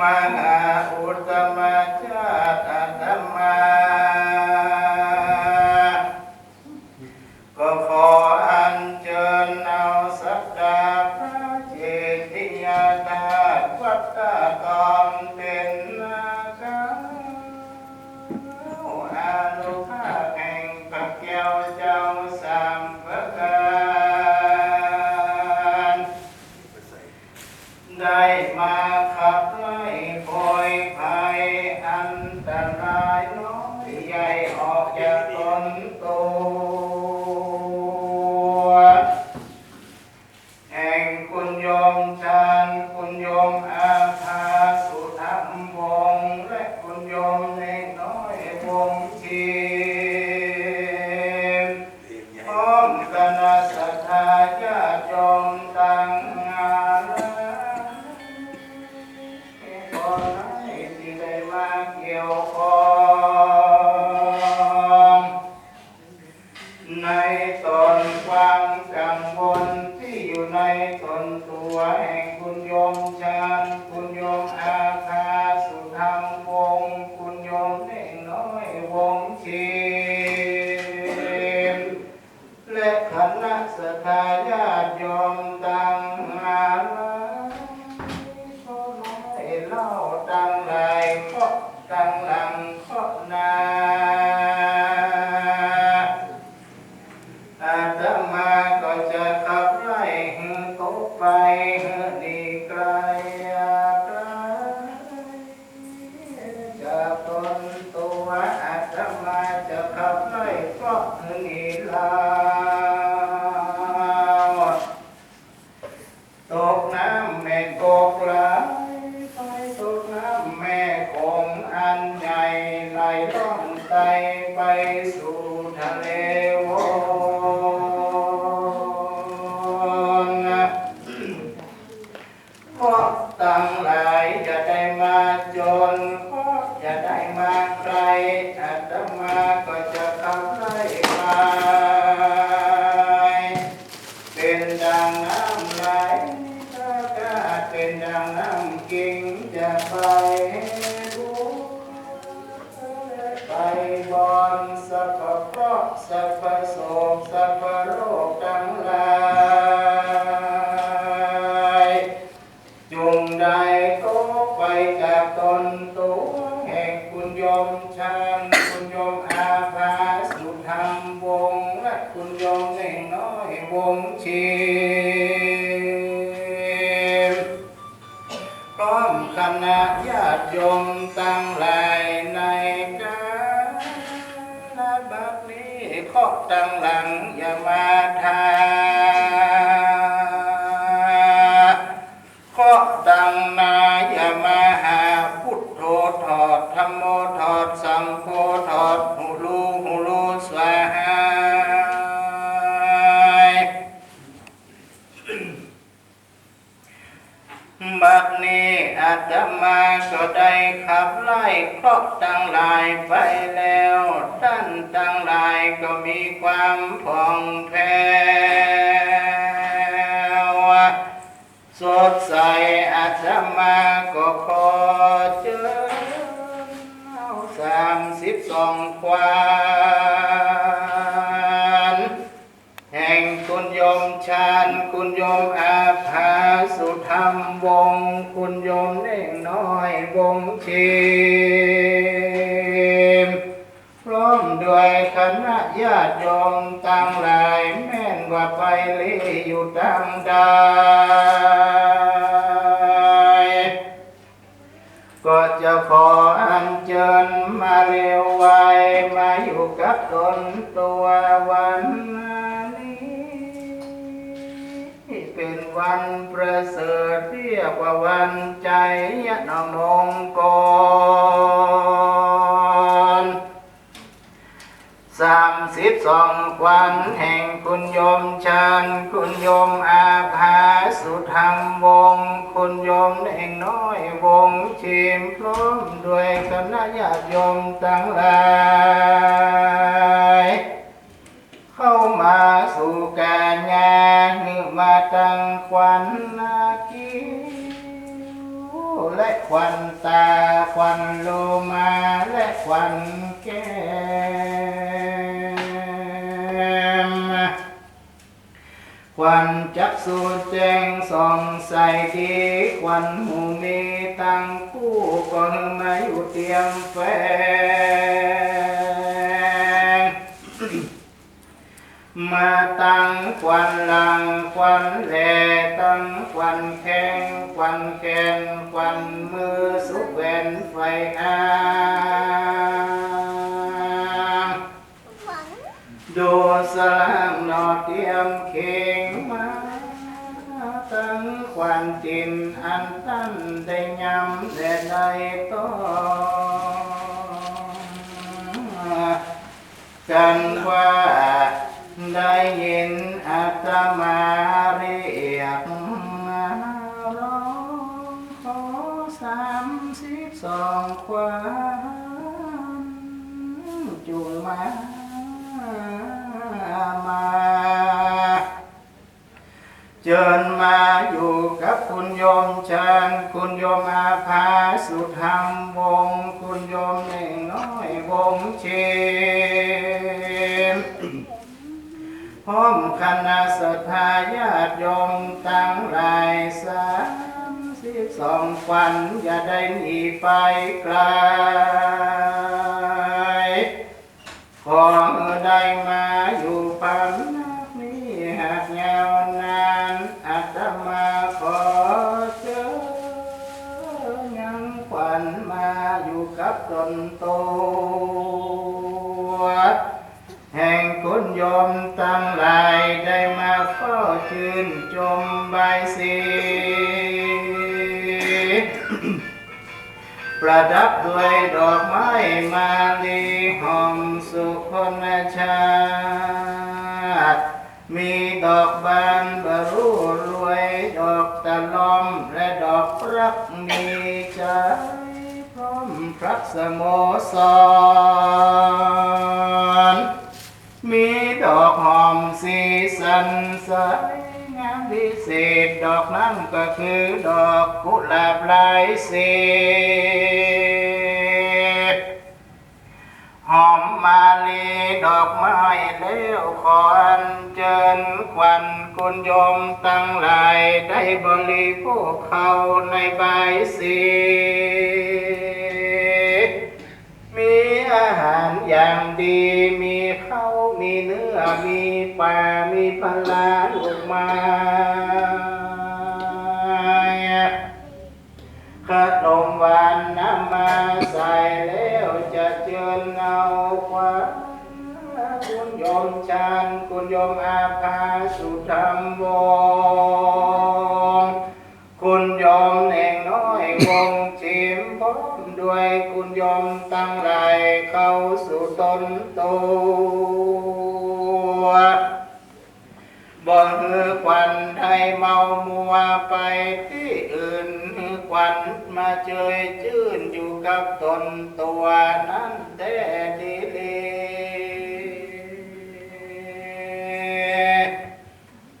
ม ตัวแห่งคุณโยมชานคุณโยม จะได้มาจนพราะจะได้มาไกลอาตมาก็จะขับไล่ไปเป็นดังน้ำไหลถ้ากาเป็นดังน้ำกิ่งจะไปรู้ไปบอนสัพพะเคราะสัพพะโศกสัพพะ ยมตั้ เคราะห์ตั้งหลายไปแล้วท่านตั้งหลายก็มีความผ่องแผ้วสดใสอาตมาก็ขอเชิญเอาสามสิบสองควานแห่งคุณโยมชาญคุณโยมอา เล็กน้อยวงชีมพร้อมด้วยคณะญาติโยมตั้งหลายแม่นว่าไปลีอยู่ตังใดก็จะขออัญเชิญมาเร็วไวมาอยู่กับตนตัววันนี้ วันประเสริฐเรียกว่าวันใจยะนมงกรสามสิบสองควันแห่งคุณโยมชาญคุณโยมอาภาสุธรรมวง คุณโยมเล็กน้อยวงชิมพร้อมด้วยคณะญาติโยมทั้งหลาย กังควันนาคิวและควันตาควันโลมาและควันแก้มควันจักสูดแจงส่องใส่ดีควันหูมีตั้งคู่ก็มาอยู่เตรียมแฟ มาตั้งควันหลังควันแหลตั้งควันแข้งควันแขนควันมือสุ มาเรียกร้องขอสามสิบสองควันจุงมา มาเจิญมาอยู่กับคุณโยมเชิญคุณโยมอาภาสุธรรมวง พร้อมคณะสัทธาญาติโยมตั้งหลายสามสิบสองควันอย่าได้หนีไปไกลขอได้มาอยู่ปันนักนี้หากยาวนานอาตมาขอเจอยังขวัญมาอยู่กับตนตัว แห่งคุณโยมตั้งหลายได้มาเฝ้าชื่นชมใบสีประดับด้วยดอกไม้มาลีหอมสุคนชาติ มีดอกบานบรูรวย ดอกตะลอมและดอกรักมีใจพร้อมพระสโมสร สันสวยงามพิเศษดอกนั้นก็คือดอกกุหลาบลายสีหอมมาลีดอกไม้เลี้ยวขออันเจิญควันคุณโยมตั้งหลายได้บริโภคเขาในใบสีมีอาหารอย่างดีมีข้าว มีเนื้อ มีปลามีปลาร้าลูกมาขนมหวานน้ำมาใส่แล้วจะเจิญเอาควันคุณยมชาญคุณยมอาภาสุธรรมวงคุณยอมเองน้อยวงชิมพร้อมด้วยคุณยอมตั้งหลายเข้าสู่ตนตั เมามัวไปที่อื่นฮือควันมาเจยจื่นอยู่กับตนตัวนั้นแต่ดีลี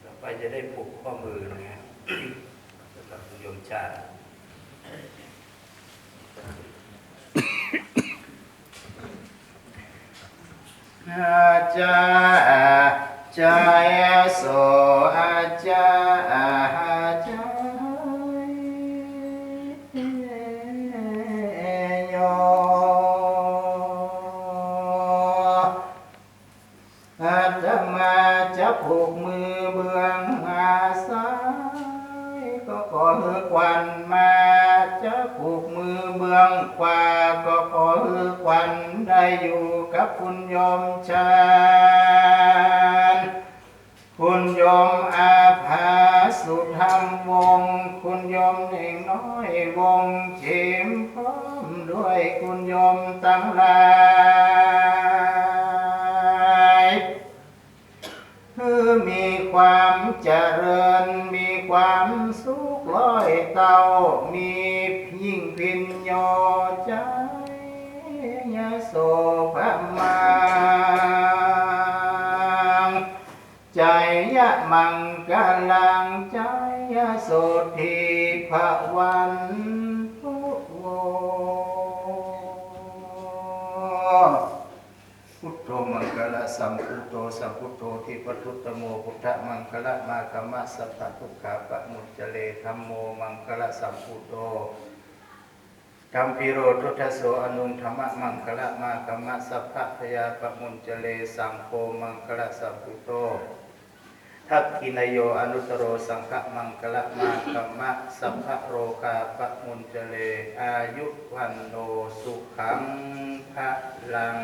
ต่อไปจะได้ผูกข้อมือนะฮะสำหรับคุณโยมชาติอาจารย์จายโสอาจารย์อา ควันมาจะผูกมือเบื้องขวาก็ขอฮือควันได้อยู่กับคุณโยมชาญคุณโยมอาภาสุธรรมวง คุณโยมเองน้อยวงเขมพร้อมด้วยคุณโยมตั้งหลายคือมีความเจริญ ร้อยเต้ามียิ่งพินโยใจยโสภมังใจยะมังกลังใจยโสธีภวัน ทโธมังคละสัมพุโธสัมพุโธที่ปทุตโมพุทธมังคละมาคมะสัพพทุกขาปะมุจเจเลธรรมโมมังคละสัมพุทโธธรรมปิโรทุตโสอนุธรรมะมังคละมาคมะสัพพะพยาปะมุจเจเลสังโฆมังคละสัมพุโธทักขินโยอนุตโรสังฆมังคละมาคมะสัพพะโรกาปะมุจเจเลอายุวันโนสุขังพะลัง